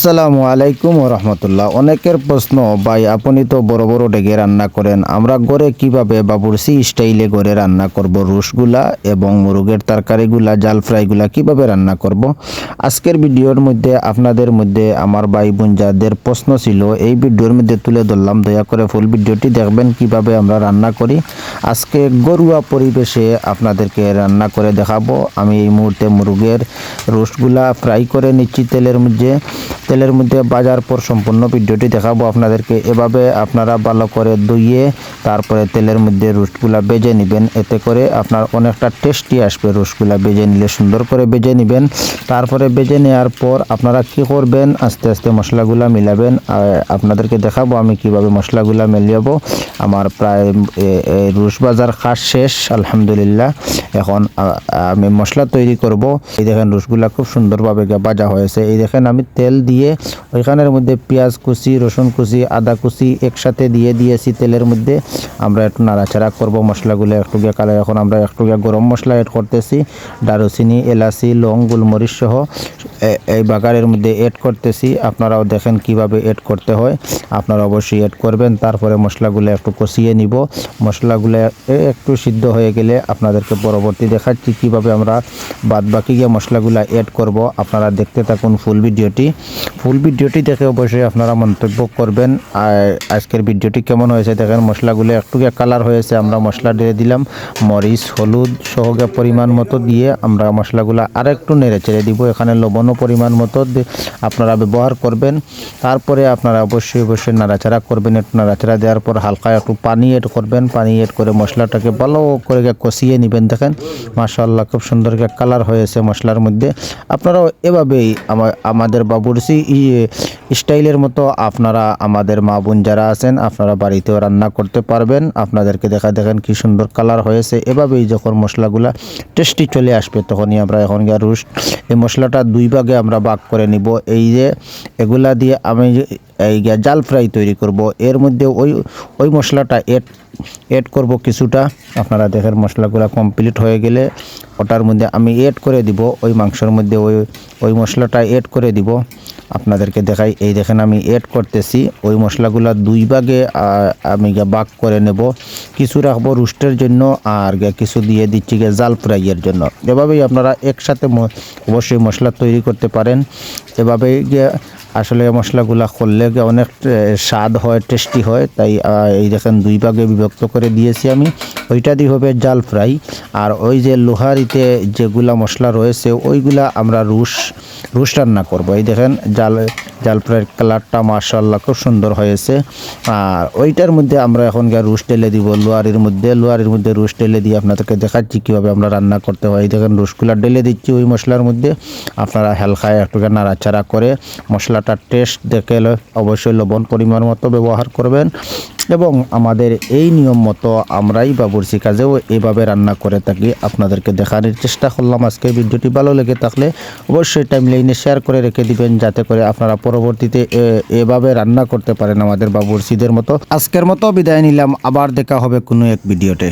আসসালামু আলাইকুম রহমতুল্লাহ। অনেকের প্রশ্ন, ভাই, আপনি তো বড় বড় ডেগে রান্না করেন, আমরা গড়ে কীভাবে বাবুরসি স্টাইলে গড়ে রান্না করব? রুশগুলা এবং মুরগের তরকারিগুলা, জাল ফ্রাইগুলা কীভাবে রান্না করব? আজকের ভিডিওর মধ্যে, আপনাদের মধ্যে আমার ভাই বোন যাদের প্রশ্ন ছিল। এই ভিডিওর মধ্যে তুলে ধরলাম। দয়া করে ফুল ভিডিওটি দেখবেন কীভাবে আমরা রান্না করি। আজকে গরুয়া পরিবেশে আপনাদেরকে রান্না করে দেখাবো। আমি এই মুহূর্তে মুরগের রোস্টগুলা ফ্রাই করে নিচ্ছি তেলের মধ্যে। তেলের মধ্যে বাজার পর সম্পূর্ণ ভিডিওটি দেখাবো আপনাদেরকে। এভাবে আপনারা ভালো করে ধুইয়ে তারপরে তেলের মধ্যে রোস্টগুলা বেজে নেবেন। এতে করে আপনার অনেকটা টেস্টি আসবে রোস্টগুলা বেজে নিলে, সুন্দর করে বেজে নেবেন। তারপরে বেজে নেওয়ার পর আপনারা কি করবেন? আস্তে আস্তে মশলাগুলা মিলাবেন। আপনাদেরকে দেখাবো আমি কীভাবে মশলাগুলা মিলিয়াবো আমার প্রায় রুশ বাজার খাস শেষ, আলহামদুলিল্লাহ। এখন আমি মশলা তৈরি করব। এই দেখেন রসগুলা খুব সুন্দরভাবে ভাজা হয়েছে। এই দেখেন আমি তেল দিয়ে ওইখানের মধ্যে পেঁয়াজ কুচি, রসুন কুচি, আদা কুচি একসাথে দিয়ে দিয়েছি তেলের মধ্যে। আমরা একটু নাড়াচাড়া করব মশলাগুলো একটু গিয়ে কালার। এখন আমরা একটু গিয়ে গরম মশলা এড করতেছি। দারুচিনি, এলাচি, লং, গোলমরিচ সহ এই বাগারের মধ্যে এড করতেছি। আপনারাও দেখেন কীভাবে এড করতে হয়। আপনারা অবশ্যই এড করবেন। তারপরে মশলাগুলো একটু কষিয়ে নিব। মশলাগুলো একটু সিদ্ধ হয়ে গেলে আপনাদেরকে পরবর্তী দেখাচ্ছি কীভাবে আমরা বাদ বাকি গিয়ে মশলাগুলো এড করব। আপনারা দেখতে থাকুন ফুল ভিডিওটি ফুল ভিডিওটি দেখে অবশ্যই আপনারা মন্তব্য করবেন। আর আজকের ভিডিওটি কেমন হয়েছে দেখেন, মশলাগুলো একটু কালার হয়েছে, আমরা মশলা দিয়ে দিলাম। মরিচ, হলুদ সহগে পরিমাণ মতো দিয়ে আমরা মশলাগুলো আর একটু নেড়ে চেড়ে দিব। এখানে লবণও পরিমাণ মতো আপনারা ব্যবহার করবেন। তারপরে আপনারা অবশ্যই অবশ্যই নাড়াচাড়া করবেন। একটু নাড়াচাড়া দেওয়ার পর হালকা একটু পানি এড করবেন। পানি এড করে মশলাটাকে ভালো করে কষিয়ে নেবেন। দেখেন, মাশাআল্লাহ, খুব সুন্দর কালার হয়েছে মশলার মধ্যে। আপনারাও এভাবেই আমাদের বাবুরসি ই- স্টাইলের মতো আপনারা আমাদের মা বোন যারা আছেন, আপনারা বাড়িতেও রান্না করতে পারবেন। আপনাদেরকে দেখা দেখেন কি সুন্দর কালার হয়েছে। এভাবেই যখন মশলাগুলা টেস্টি চলে আসবে, তখনই আমরা এখন গিয়ে রুস্ট এই মশলাটা দুই ভাগে আমরা ভাগ করে নিব। এই যে এগুলা দিয়ে আমি এই জাল ফ্রাই তৈরি করব। এর মধ্যে ওই ওই মশলাটা এড এড করব কিছুটা। আপনারা দেখেন মশলাগুলো কমপ্লিট হয়ে গেলে ওটার মধ্যে আমি এড করে দিব। ওই মাংসের মধ্যে ওই ওই মশলাটা এড করে দিব। আপনাদেরকে দেখাই। এই দেখেন আমি এড করতেছি। ওই মশলাগুলো দুই ভাগে আমি গে ভাগ করে নেব। কিছু রাখব রুস্টের জন্য আর কিছু দিয়ে দিচ্ছি গিয়ে জাল ফ্রাইয়ের জন্য। এভাবেই আপনারা একসাথে অবশ্যই মশলা তৈরি করতে পারেন। এভাবেই গিয়ে আসলে মশলাগুলা করলে অনেক স্বাদ হয় টেস্টি হয়, তাই এই দেখেন দুই ভাগে বিভক্ত করে দিয়েছি আমি। ওইটা দিয়ে হবে জাল ফ্রাই, আর ওই যে লোহারিতে যেগুলা মশলা রয়েছে, ওইগুলা আমরা রুশ রুশ রান্না করব। এই দেখেন জাল জাল ফ্রাইয়ের কালারটা মার্শাল্লাহ খুব সুন্দর হয়েছে। আর ওইটার মধ্যে আমরা এখন গিয়ে রুশ টেলে দিব, লোয়ারির মধ্যে। লোয়ারির মধ্যে রুশ টেলে দিয়ে আপনাদেরকে দেখাচ্ছি কীভাবে আমরা রান্না করতে হয়। দেখেন রুশগুলা ঢেলে দিচ্ছি ওই মশলার মধ্যে। আপনারা হালকায় একটু নাড়াচাড়া করে মশলাটার টেস্ট দেখে অবশ্যই লবণ পরিমাণ মতো ব্যবহার করবেন। এবং আমাদের এই নিয়ম মতো আমরাই বাবুর্চি কাজেও এভাবে রান্না করে থাকি। আপনাদেরকে দেখানোর চেষ্টা করলাম আজকে। ভিডিওটি ভালো লেগে থাকলে অবশ্যই টাইম লাইনে শেয়ার করে রেখে দিবেন, যাতে করে আপনারা পরবর্তীতে এভাবে রান্না করতে পারেন আমাদের বাবুর্চিদের মতো। আজকের মতো বিদায় নিলাম, আবার দেখা হবে কোনো এক ভিডিওতে।